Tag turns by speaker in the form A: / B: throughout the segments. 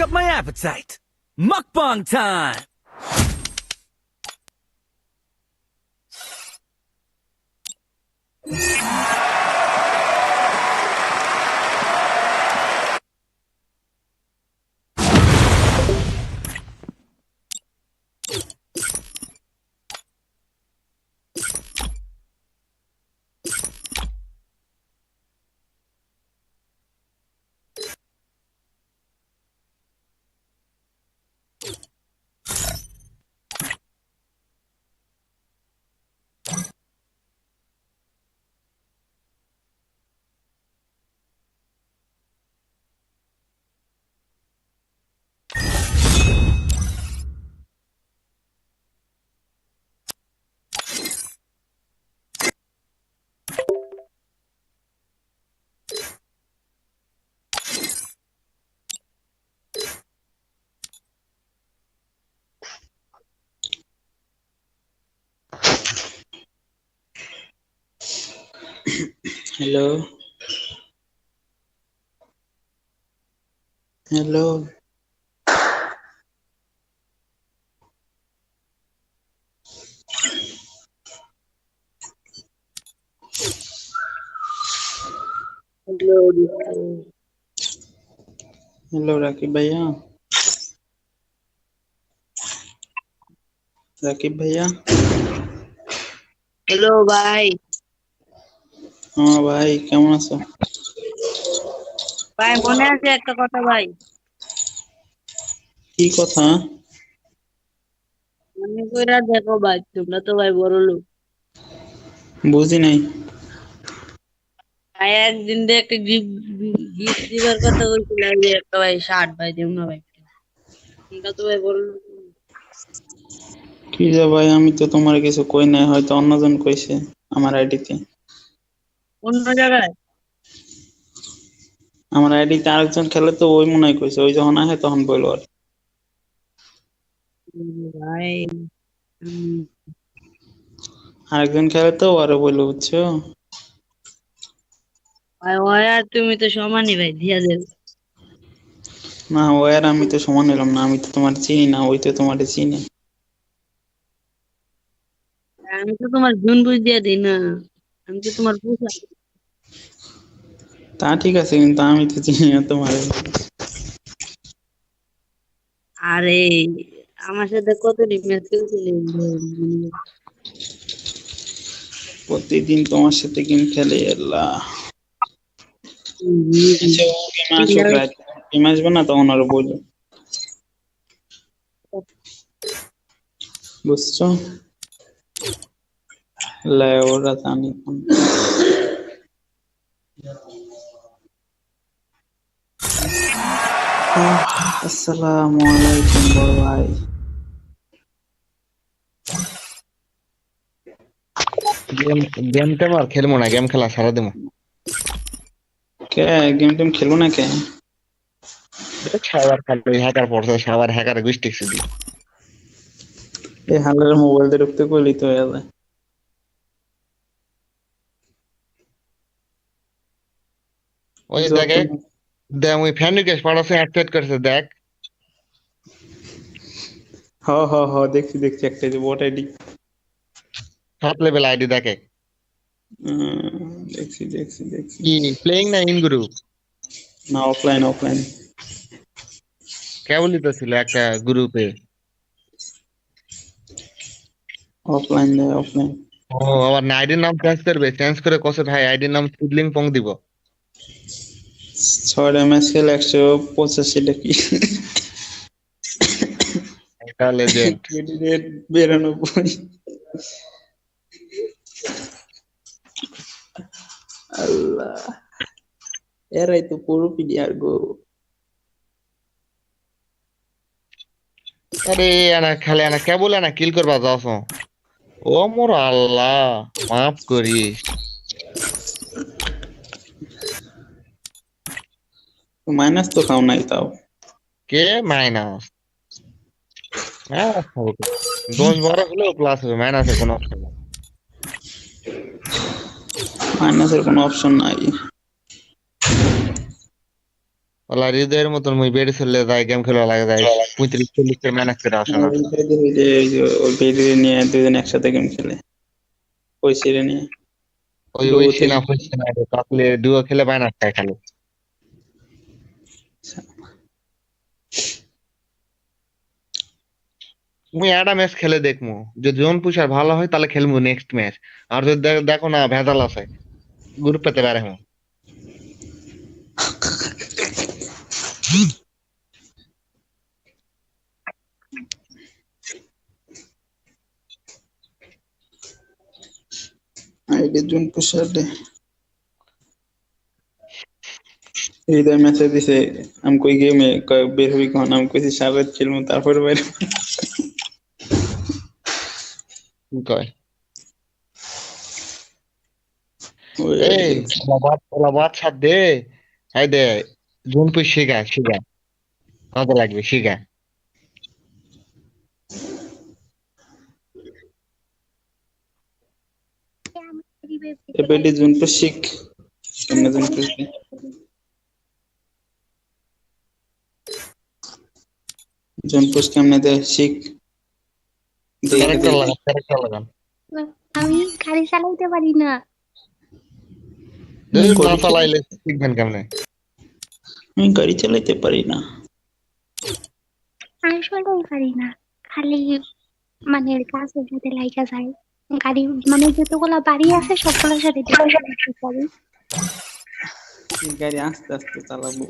A: Up my appetite. Mukbang time!
B: Hello hello hello hello Rakib भैया। राकेब
C: भैया। Hello भाई
B: হ্যাঁ ভাই কেমন আছো?
C: ভাই মনে আছে একটা কথা ভাই?
B: কি কথা?
C: মনে কইরা দেখো ভাই তোমরা তো ভাই বড় লোক।
B: বুঝি নাই।
C: ভাই একদিন দিয়ে একটা গিফট গিফট দিবার কথা কইছিলাম যে একটা ভাই শার্ট ভাই দেব না ভাই। তোমরা তো ভাই বড় লোক।
B: কি যে ভাই আমি তো তোমার কিছু কই নাই হয়তো অন্যজন কইছে আমার আইডিতে।
C: অন্য জায়গায়?
B: আমার আইডিতে আরেকজন খেলে তো ওই মনে কইছে ওই যখন আসে তখন আর
C: ভাই
B: আরেকজন খেলে তো আরও বলল বুঝছ?
C: ওই আর তুমি তো সমানই ভাই দিয়া দেব।
B: না ও আর আমি তো সমান হলাম না আমি তো তোমার চিনি না ওই তো তোমার চিনি।
C: আমি তো তোমার জুন বুঝ দিয়া দিই না। আমি তো তোমার পুষা
B: তা ঠিক আছে কিন্তু আমি তো চিনি না তোমার।
C: আরে আমার সাথে কত ম্যাচ খেলছিলি?
B: প্রতিদিন তোমার সাথে গেম খেলে আল্লাহ। আচ্ছা গেম আসবে না তখন আরও বলব। বুঝছ? আসসালামু আলাইকুম বড় ভাই।
D: গেম গেম টেম আর খেলব না গেম খেলা সারা দেবো
B: কে গেম টেম খেলব না কে?
D: সাবার খালি হ্যাকার পড়ছে সাবার হ্যাকার গুষ্টি দিই
B: এই হালের মোবাইল দিয়ে ঢুকতে কইলি তো হয়ে
D: ওই দেখে দেখ ওই ফ্যান রিকোয়েস্ট পাঠাচ্ছে অ্যাক্সেপ্ট করছে দেখ।
B: হ হ হ দেখছি দেখছি একটা যে বট আইডি
D: সাত লেভেল আইডি দেখে।
B: দেখছি দেখছি দেখছি।
D: কি প্লেইং না ইন গ্রুপ
B: না অফলাইন অফলাইন
D: কেবলই তো ছিল একটা গ্রুপে
B: অফলাইন অফলাইন
D: ও আবার না আইডির নাম চেঞ্জ করবে চেঞ্জ করে কসে ভাই আইডির নাম সিডলিং পং দিব।
B: ছয়টা ম্যাচ খেলে একশো পঁচাশি কি? বিরানব্বই। আল্লাহ। এরাই তো পুরো প্লেয়ার গো।
D: আরে আনা খালি আনা কেবল আনা কিল করবা যাস ও মোর আল্লাহ মাফ করিস।
B: মাইনাস তো খাও নাই তাও
D: কে মাইনাস মাইনাস। দশ বারো হলেও প্লাস হবে মাইনাসের কোনো অপশন
B: মাইনাসের কোনো অপশন নাই
D: ওলা হৃদয়ের মতন মুই বেড়ে চললে যাই গেম খেলা লাগে যায় পঁয়ত্রিশ চল্লিশ ম্যানেজ করে আসে
B: ওই ওই ওই ওই বেরিয়ে নিয়ে দুজন একসাথে গেম খেলে ওই সিরে নিয়ে
D: ওই ওই সিনা রে তাহলে ডুও খেলে মাইনাস খায় খালি মুই একটা ম্যাচ খেলে দেখমু। যদি জোন পুষার ভালো হয়, তাহলে খেলব নেক্সট ম্যাচ আর যদি দেখো না, ভেজাল আছে। গ্রুপ পেতে পারে হুম।
B: আইডি জুন পুষারে হৃদয় মেসেজ দিছে আমি কই গেমে? বের হবি কখন? আমি কইছি সারা রাত খেলব তারপরে বাইরে
D: কয়? এই বাদ বাদ ছাড় দে। হাই দে জোন পুষ শিখা শিখা। কাজে লাগবে? শিখা।
B: এবারে জুন শিখ। কেমনে পুষ জুন কেমনে দে শিখ।
D: ক্যারেক্টার লাগান ক্যারেক্টার লাগান।
E: আমি গাড়ি চালাইতে পারি না।
D: না চালাইলে শিখবেন কেমনে?
B: আমি গাড়ি চালাইতে পারি না।
E: আসলেই পারি না। খালি মানে গাছের সাথে লাইকা যায়। গাড়ি মানে যতগুলা বাড়ি আছে সবগুলোর সাথে
B: গাড়ি আস্তে আস্তে চালাবো।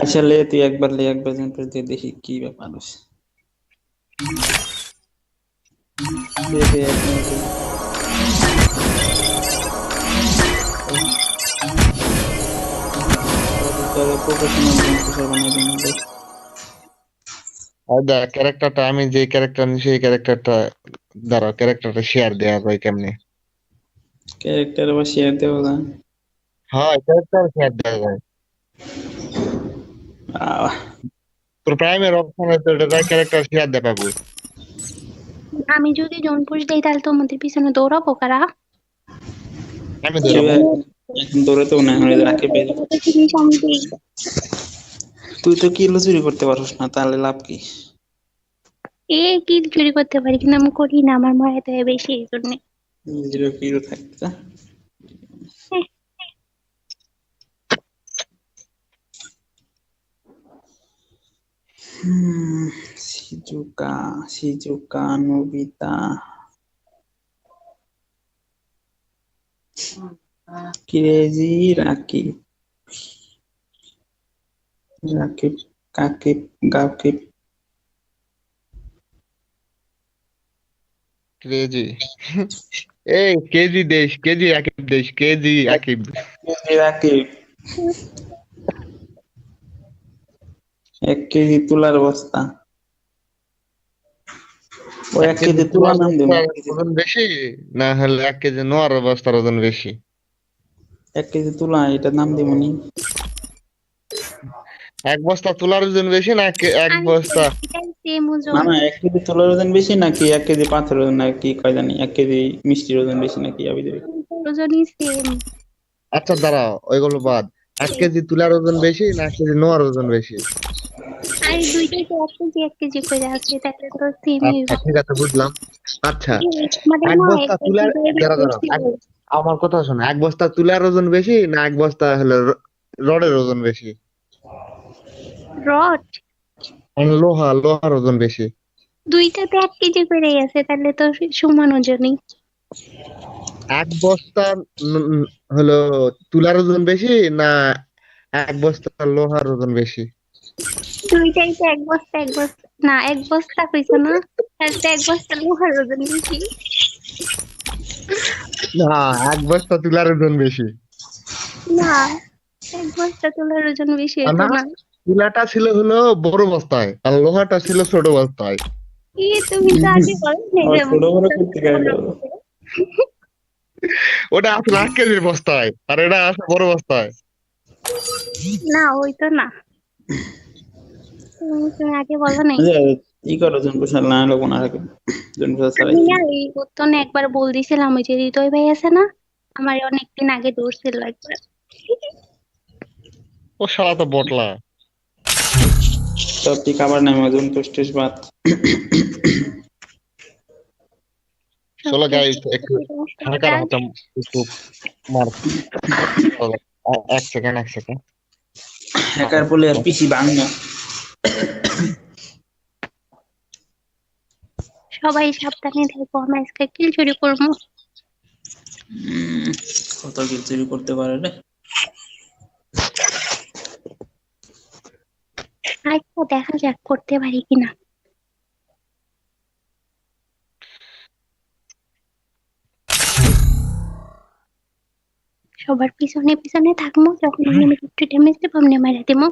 B: আচ্ছা লে তুই একবার লে একবার জুন পুষ দিয়ে দেখি কি ব্যাপার আছে দে দে একবার দে। তোরে প্রফেশনাল জুন পুষার বানাই দিন দেখ
D: আর দেখ ক্যারেক্টারটা আমি যে ক্যারেক্টার নিছি সেই ক্যারেক্টারটা দাঁড়া ক্যারেক্টারটা শেয়ার দেয়া যায় কেমনে
B: ক্যারেক্টার আবার শেয়ার দেওয়া যায়
D: হ্যাঁ ক্যারেক্টার শেয়ার দেওয়া যায়
B: আহ,
D: তোর প্রাইমের অপশনে তো এটা ক্যারেক্টার শেয়ার পাবো।
E: আমি যদি জনপুর দেই তাহলে তোমাদের পিছনে দৌড়াবো কারা?
D: আমি
B: এখন- দৌড়াতেও না রাখে বের। তুই তো কিলো চুরি করতে পারস না তাহলে লাভ কি?
E: এ কি চুরি করতে পারি কিন্তু আমি করি না আমার মনে তো বেশি এই জন্য।
B: জিরো কিলো থাকতে うん静か、静か、伸びた。き
D: れいじらき。らけ、がけ、
B: がけ。
D: Crazy. Ei, crazy, deixa, crazy, aqui, deixa, crazy, aqui. Crazy,
B: aqui. এক কেজি তুলার বস্তা। ও এক কেজি তুলা নাম দেবো
D: ওজন বেশি? না হলে এক কেজি নোয়ার বস্তার ওজন বেশি?
B: এক কেজি তুলা এটা নাম দিব নি
D: এক বস্তা তুলার ওজন বেশি না এক- এক বস্তা?
B: না না এক কেজি তুলার ওজন বেশি নাকি এক কেজি পাথর ওজন নাকি কয় জানি এক কেজি মিষ্টির ওজন বেশি নাকি আবি দেবে।
E: ওজনই সেম
D: আচ্ছা দাঁড়াও ওইগুলো বাদ। এক কেজি তুলার ওজন বেশি না এক কেজি নোয়ার ওজন বেশি?
E: আর দুইটাই তো এক কেজি এক কেজি করে আছে তাহলে তো সেমই
D: ঠিক আছে বুঝলাম। আচ্ছা এক বস্তা তুলার
E: কেজি
D: দাঁড়া দাঁড়া আমার কথা শোনো এক বস্তা তুলার ওজন বেশি না এক বস্তা হলো রডের ওজন বেশি?
E: রড?
D: লোহা লোহার ওজন বেশি।
E: দুইটাতে এক কেজি করে আছে তাহলে তো সমান ওজনই।
D: এক বস্তা হলো তুলার ওজন বেশি না এক বস্তা লোহার ওজন বেশি?
E: দুইটাই তো এক বস্তা এক বস্তা না এক বস্তা কইছো না তাহলে এক বস্তা লোহার ওজন বেশি।
D: না এক বস্তা তুলার ওজন বেশি।
E: না এক বস্তা তোলার ওজন বেশি
D: না? তুলাটা ছিল হলো বড় বস্তায় আর লোহাটা ছিল ছোট বস্তায়।
E: কি তুমি তো আগে বলো নাই
B: আর
E: যে
B: ছোট বড় করতে গেল।
D: ওটা আসলে এক কেজির বস্তায় আর এটা আছে বড় বস্তায়।
E: না ওই তো না। তুমি আগে বলো নাই।
B: আচ্ছা, ই করো জনপ্রসাদ না রাখে জনপ্রসাদ
E: এই একবার বল দিছিলাম ওই যে হৃদয় ভাই আছে না আমার অনেকদিন আগে ধরছিল একবার।
D: ও শালা তো বটলা
B: সব ঠিক আবার নামে জনপ্রস্টেশ বাদ।
D: চলো গাইস একটু হালকার মতো একটু মার। এক সেকেন্ড এক সেকেন্ড
B: হ্যাকার বলে আর পিসি ভাঙনা
E: সবাই সাবধানে থাকব আমি আজকে কিল চুরি করব।
B: কত কিল চুরি করতে পারে রে?
E: আরেকটা দেখা যাক করতে পারি কিনা। সবার পিছনে পিছনে থাকব যখন আমি একটু ড্যামেজ দেবো আমি মেরে দেবো।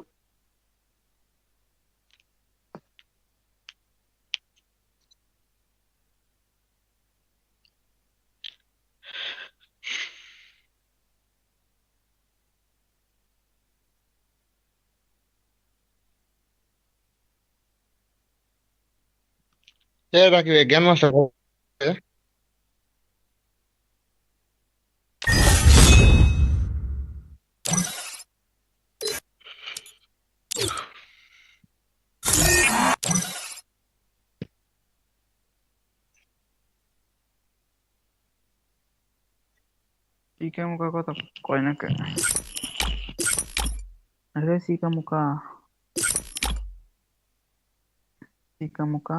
B: Te räägib Genmasta. सीका मुका को तो कोई ना कर अरे सीका मुका सीका मुका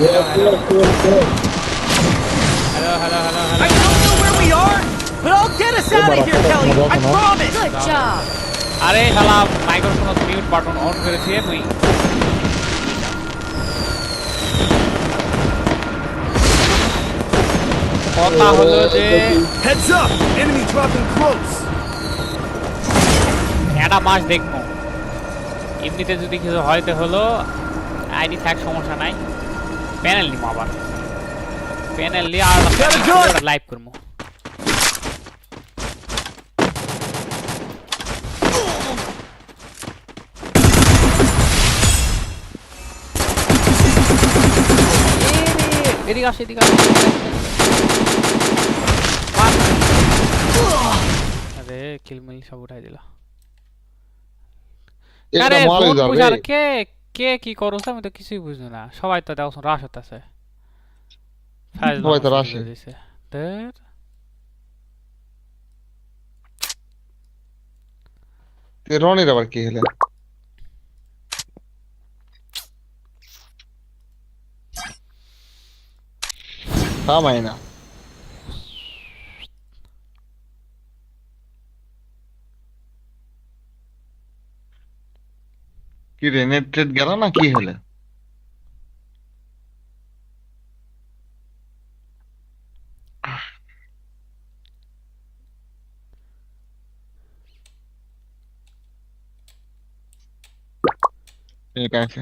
F: Hello, hello, hello, hello. Hello.
A: I don't know where we are, but I'll get us out of here, Kelly. I promise.
G: Good job.
F: আরে শালা মাইক্রোফোন মিউট বাটন অন করেছি তুই কথা হলো যে
A: Heads up! Enemy dropping close.
F: একটা মাস দেখব এমনিতে যদি কিছু হয়তো হলো আইডি থাক সমস্যা নাই પેનલ ની માવા પેનલ લે આ લાઈવ કરમો Vedi cazzo, vedi cazzo. अरे किल मिल सब
D: उठा
F: दिला
D: अरे
F: फोन
D: पुछ
F: रखे কে কে কি করছ আমি তো কিছুই বুঝি না সবাই তো দেখো রাশ হতেছে
D: সবাই তো রাশে।
F: ধের
D: এ রনির আবার কি হলো থামাই না কি রে নেট টেট গেল না কি হলো ঠিক আছে।